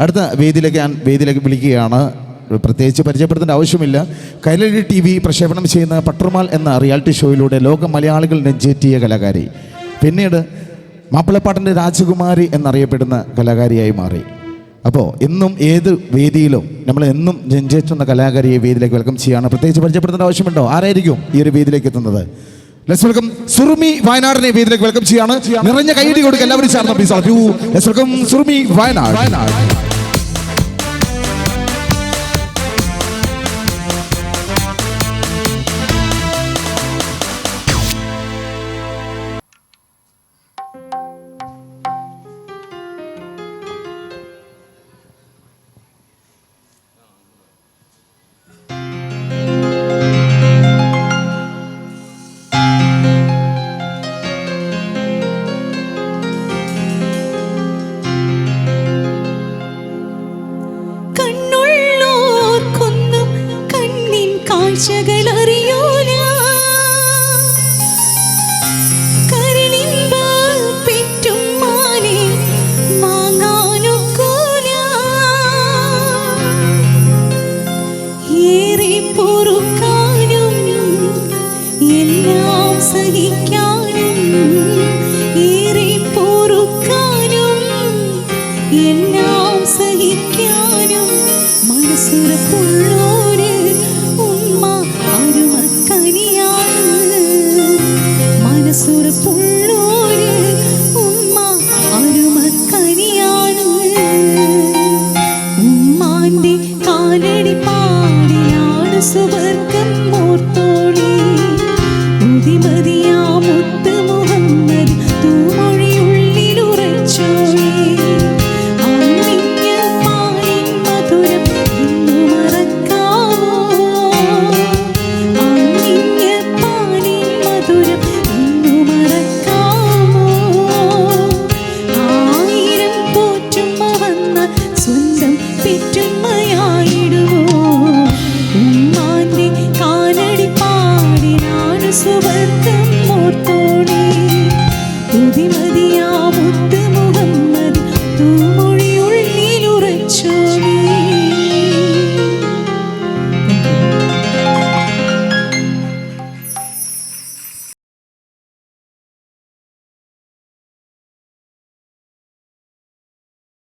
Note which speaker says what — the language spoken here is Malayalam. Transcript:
Speaker 1: അടുത്ത വേദിയിലേക്ക് ഞാൻ വേദിയിലേക്ക് വിളിക്കുകയാണ്. പ്രത്യേകിച്ച് പരിചയപ്പെടുത്തേണ്ട ആവശ്യമില്ല. കൈലടി ടി വി പ്രക്ഷേപണം ചെയ്യുന്ന പട്ടർമാൽ എന്ന റിയാലിറ്റി ഷോയിലൂടെ ലോക മലയാളികൾ നെഞ്ചേറ്റിയ കലാകാരി. പിന്നീട് മാപ്പിളപ്പാട്ടിന്റെ രാജകുമാരി എന്നറിയപ്പെടുന്ന കലാകാരിയായി മാറി. അപ്പോൾ എന്നും ഏത് വേദിയിലും നമ്മൾ എന്നും നെഞ്ചേറ്റുന്ന കലാകാരിയെ വേദിയിലേക്ക് വെൽക്കം ചെയ്യുകയാണ്. പ്രത്യേകിച്ച് പരിചയപ്പെടുത്തേണ്ട ആവശ്യമുണ്ടോ? ആരായിരിക്കും ഈ ഒരു വേദിയിലേക്ക് എത്തുന്നത്? ലെറ്റ്സ് വെൽക്കം വയനാടിനെ വേദിയിലേക്ക് വെൽക്കം ചെയ്യാണ് നിറഞ്ഞ കൈയടി കൊടുക്കുക. എല്ലാവരും ചേർന്ന് പ്ലീസ് വെൽക്കം വയനാട് വയനാട്.
Speaker 2: പൊറുക്കാനും എല്ലാം സഹിക്കാനും ഏറെ പൊറുക്കാനും സഹിക്കാനും മനസ്സുറപ്പുള്ളോര് തേടി പാടിയാണ് സുവർഗം മൂർത്തോടി മുതിമതിയാ മുത്ത് മുഹമ്മദ് തൂമൊഴിയുള്ളിലുറച്ചോടി സ്വന്തം